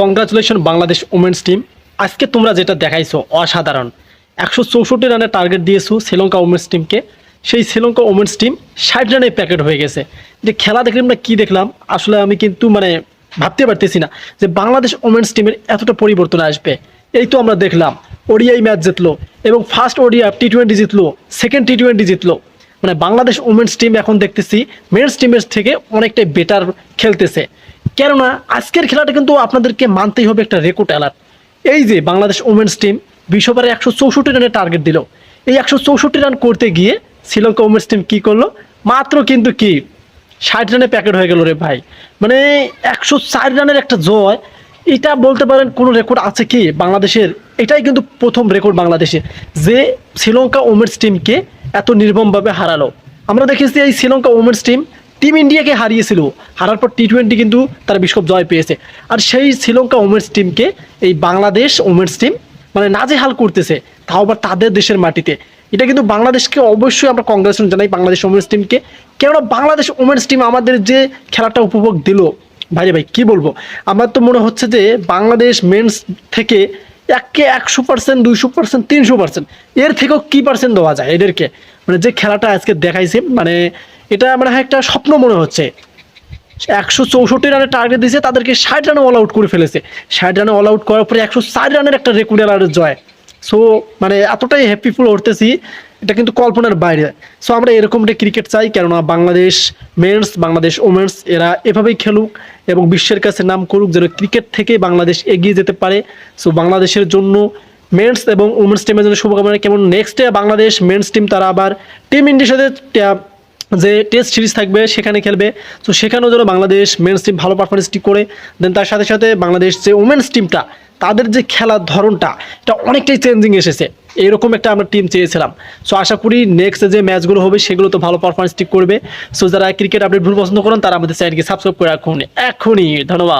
Congratulation Bangladesh women's team. আজকে তোমরা যেটা দেখাইছো, অসাধারণ। একশো চৌষট্টি রানের টার্গেট দিয়েছ শ্রীলঙ্কা ওমেন্স টিমকে। সেই শ্রীলঙ্কা ওমেন্স টিম ষাট রানে প্যাকেট হয়ে গেছে। যে খেলা দেখলাম না, কী দেখলাম? আসলে আমি কিন্তু মানে ভাবতে পারতেছি না যে বাংলাদেশ ওমেন্স টিমের এতটা পরিবর্তন আসবে। এই তো আমরা দেখলাম, ওডিআই ম্যাচ জিতলো এবং ফার্স্ট ওডিআই টি টোয়েন্টি জিতলো, সেকেন্ড টি টোয়েন্টি জিতলো। মানে বাংলাদেশ ওমেন্স টিম এখন দেখতেছি, মেন্স টিমের থেকে অনেকটাই বেটার খেলতেছে। কেননা আজকের খেলাটা কিন্তু আপনাদেরকে মানতেই হবে একটা রেকর্ড অ্যালার্ট এই যে বাংলাদেশ ওমেন্স টিম বিশ্ববারে একশো চৌষট্টি রানের টার্গেট দিল। এই একশো চৌষট্টি রান করতে গিয়ে শ্রীলঙ্কা ওমেন্স টিম কী করল? মাত্র কিন্তু কি ষাট রানে প্যাকেট হয়ে গেল রে ভাই। মানে একশো চার রানের একটা জয়, এটা বলতে পারেন কোনো রেকর্ড আছে কি বাংলাদেশের? এটাই কিন্তু প্রথম রেকর্ড বাংলাদেশের যে শ্রীলঙ্কা ওমেন্স টিমকে এত নির্মমভাবে হারালো। আমরা দেখেছি এই শ্রীলঙ্কা ওমেন্স টিম টিম ইন্ডিয়াকে হারিয়েছিল। হারার পর টি টোয়েন্টি কিন্তু তারা বিশ্বকাপ জয় পেয়েছে। আর সেই শ্রীলঙ্কা ওমেন্স টিমকে এই বাংলাদেশ ওমেন্স টিম মানে নাজেহাল করতেছে। তাও আবার তাদের দেশের মাটিতে। এটা কিন্তু বাংলাদেশকে অবশ্যই আমরা কংগ্রেচুলেশন জানাই বাংলাদেশ ওমেন্স টিমকে কেননা বাংলাদেশ ওমেন্স টিম আমাদের যে খেলাটা উপভোগ দিল। ভাই ভাই, কি বলব? আমার তো মনে হচ্ছে যে বাংলাদেশ মেন্স থেকে একে একশো পার্সেন্ট, দুইশো পার্সেন্ট, তিনশো পার্সেন্ট। এর থেকেও কি পার্সেন্ট দেওয়া যায় এদেরকে? মানে যে খেলাটা আজকে দেখাইছে মানে এটা মানে একটা স্বপ্ন মনে হচ্ছে। একশো চৌষট্টি রানের টার্গেট দিয়েছে তাদেরকে ষাট রানে অল আউট করে ফেলেছে। ষাট রানে অল আউট করার পরে একশো ষাট রানের একটা রেকর্ড জয়। সো মানে এতটাই হ্যাপিফুল উঠতেছি, এটা কিন্তু কল্পনার বাইরে। সো আমরা এরকম একটা ক্রিকেট চাই, কেননা বাংলাদেশ মেন্স বাংলাদেশ ওমেন্স এরা এভাবেই খেলুক এবং বিশ্বের কাছে নাম করুক যেন ক্রিকেট থেকে বাংলাদেশ এগিয়ে যেতে পারে। সো বাংলাদেশের জন্য মেন্স এবং উমেন্স টিমের জন্য শুভকামনা। কেমন নেক্সট বাংলাদেশ মেন্স টিম তারা আবার টিম ইন্ডিয়ার সাথে যে টেস্ট সিরিজ থাকবে, সেখানে খেলবে। তো সেখানেও যেন বাংলাদেশ মেন্স টিম ভালো পারফরমেন্সটি করে দেন তার সাথে সাথে বাংলাদেশ যে উমেন্স টিমটা তাদের যে খেলার ধরনটা, এটা অনেকটাই চেঞ্জিং এসেছে। এরকম একটা আমরা টিম চেয়েছিলাম। সো আশা করি নেক্সট যে ম্যাচগুলো হবে, সেগুলো তো ভালো পারফরমেন্স করবে। সো যারা ক্রিকেট আপডেট ভুল পছন্দ করেন, তারা আমাদের চ্যানেলকে সাবস্ক্রাইব করে রাখুন। এখনই, ধন্যবাদ।